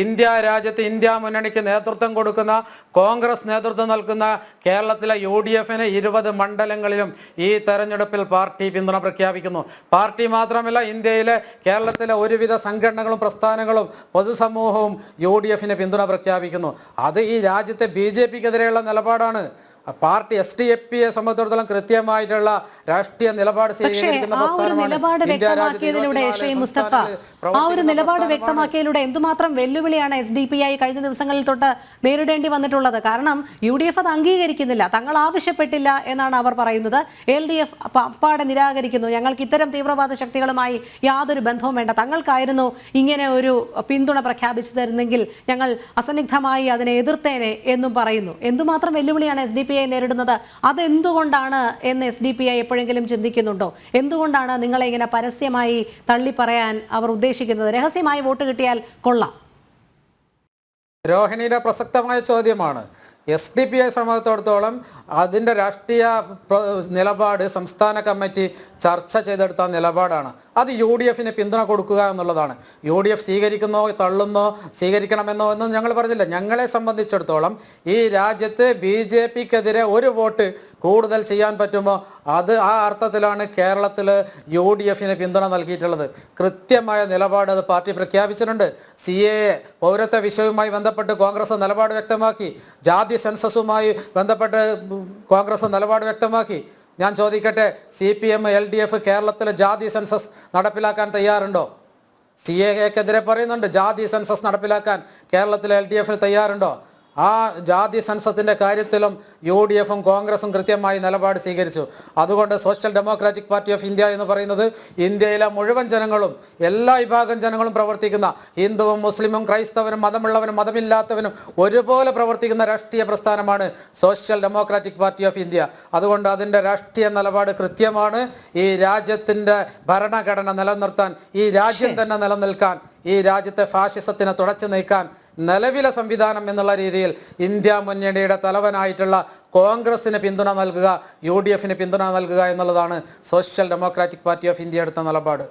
India രാജ്യത്ത് India മുന്നണിക്ക് നേതൃത്വം കൊടുക്കുന്ന കോൺഗ്രസ് നേതൃത്വം നൽകുന്ന കേരളത്തിലെ യു ഡി എഫിന് ഇരുപത് മണ്ഡലങ്ങളിലും ഈ തെരഞ്ഞെടുപ്പിൽ പാർട്ടി പിന്തുണ പ്രഖ്യാപിക്കുന്നു. പാർട്ടി മാത്രമല്ല ഇന്ത്യയിലെ കേരളത്തിലെ ഒരുവിധ സംഘടനകളും പ്രസ്ഥാനങ്ങളും പൊതുസമൂഹവും യു ഡി എഫിന് പിന്തുണ പ്രഖ്യാപിക്കുന്നു. അത് ഈ രാജ്യത്തെ ബി ജെ പിക്കെതിരെയുള്ള നിലപാടാണ്. പാർട്ടി എസ് ഡി എഫ് പിയെ സംബന്ധിച്ചിടത്തോളം കൃത്യമായിട്ടുള്ള രാഷ്ട്രീയ നിലപാട് വ്യക്തമാക്കിയതിലൂടെ ശ്രീ മുസ്തഫ ആ ഒരു നിലപാട് വ്യക്തമാക്കിയതിലൂടെ എന്തുമാത്രം വെല്ലുവിളിയാണ് എസ് ഡി പി ഐ കഴിഞ്ഞ ദിവസങ്ങളിൽ തൊട്ട് നേരിടേണ്ടി വന്നിട്ടുള്ളത്? കാരണം യു ഡി എഫ് അത് അംഗീകരിക്കുന്നില്ല. തങ്ങൾ ആവശ്യപ്പെട്ടില്ല എന്നാണ് അവർ പറയുന്നത്. എൽ ഡി എഫ് അപ്പാടെ നിരാകരിക്കുന്നു. ഞങ്ങൾക്ക് ഇത്തരം തീവ്രവാദ ശക്തികളുമായി യാതൊരു ബന്ധവും വേണ്ട. തങ്ങൾക്കായിരുന്നു ഇങ്ങനെ ഒരു പിന്തുണ പ്രഖ്യാപിച്ചു തരുന്നെങ്കിൽ ഞങ്ങൾ അസന്നിഗ്ധമായി അതിനെ എതിർത്തേനെ എന്നും പറയുന്നു. എന്തുമാത്രം വെല്ലുവിളിയാണ് എസ് ഡി പി ഐ നേരിടുന്നത്? അതെന്തുകൊണ്ടാണ് എന്ന് എസ് ഡി പി ഐ എപ്പോഴെങ്കിലും ചിന്തിക്കുന്നുണ്ടോ? എന്തുകൊണ്ടാണ് നിങ്ങളെ ഇങ്ങനെ പരസ്യമായി തള്ളി പറയാൻ അവർ ഉദ്ദേശിക്കുന്നത്? രഹസ്യമായി വോട്ട് കിട്ടിയാൽ കൊള്ളാം. രോഹിണിയുടെ പ്രസക്തമായ ചോദ്യമാണ്. എസ് ഡി പി ഐ സംബന്ധിച്ചിടത്തോളം അതിന്റെ രാഷ്ട്രീയ നിലപാട് സംസ്ഥാന കമ്മിറ്റി ചർച്ച ചെയ്തെടുത്ത നിലപാടാണ്. അത് യു ഡി എഫിന് പിന്തുണ കൊടുക്കുക എന്നുള്ളതാണ്. യു ഡി എഫ് സ്വീകരിക്കുന്നോ തള്ളുന്നോ സ്വീകരിക്കണമെന്നോ എന്നും ഞങ്ങൾ പറഞ്ഞില്ല. ഞങ്ങളെ സംബന്ധിച്ചിടത്തോളം ഈ രാജ്യത്ത് ബി ജെ പിക്കെതിരെ ഒരു വോട്ട് കൂടുതൽ ചെയ്യാൻ പറ്റുമോ? അത് ആ അർത്ഥത്തിലാണ് കേരളത്തിൽ യു ഡി എഫിന് പിന്തുണ നൽകിയിട്ടുള്ളത്. കൃത്യമായ നിലപാട് അത് പാർട്ടി പ്രഖ്യാപിച്ചിട്ടുണ്ട്. സി എ പൗരത്വ വിഷയവുമായി ബന്ധപ്പെട്ട് കോൺഗ്രസ് നിലപാട് വ്യക്തമാക്കി. ജാതി സെൻസസുമായി ബന്ധപ്പെട്ട് കോൺഗ്രസ് നിലപാട് വ്യക്തമാക്കി. ഞാൻ ചോദിക്കട്ടെ C P M L D F കേരളത്തിലെ ജാതി സെൻസസ് നടപ്പിലാക്കാൻ തയ്യാറുണ്ടോ? സി എക്കെതിരെ പറയുന്നുണ്ട് ജാതി സെൻസസ് നടപ്പിലാക്കാൻ കേരളത്തിലെ എൽ ഡി തയ്യാറുണ്ടോ? ആ ജാതി സെൻസസിന്റെ കാര്യത്തിലും യു ഡി എഫും കോൺഗ്രസും കൃത്യമായി നിലപാട് സ്വീകരിച്ചു. അതുകൊണ്ട് social democratic party of India എന്ന് പറയുന്നത് ഇന്ത്യയിലെ മുഴുവൻ ജനങ്ങളും എല്ലാ വിഭാഗം ജനങ്ങളും പ്രവർത്തിക്കുന്ന ഹിന്ദുവും മുസ്ലിമും ക്രൈസ്തവനും മതമുള്ളവനും മതമില്ലാത്തവനും ഒരുപോലെ പ്രവർത്തിക്കുന്ന രാഷ്ട്രീയ പ്രസ്ഥാനമാണ് social democratic party of India. അതുകൊണ്ട് അതിന്റെ രാഷ്ട്രീയ നിലപാട് കൃത്യമാണ്. ഈ രാജ്യത്തിന്റെ ഭരണഘടന നിലനിർത്താൻ ഈ രാജ്യം തന്നെ നിലനിൽക്കാൻ ഈ രാജ്യത്തെ ഫാഷിസത്തിനെ തുടച്ചു നീക്കാൻ നിലവിലെ സംവിധാനം എന്നുള്ള രീതിയിൽ ഇന്ത്യ മുന്നണിയുടെ തലവനായിട്ടുള്ള കോൺഗ്രസിന് പിന്തുണ നൽകുക യു ഡി എഫിന് പിന്തുണ നൽകുക എന്നുള്ളതാണ് social democratic party of India എടുത്ത നിലപാട്.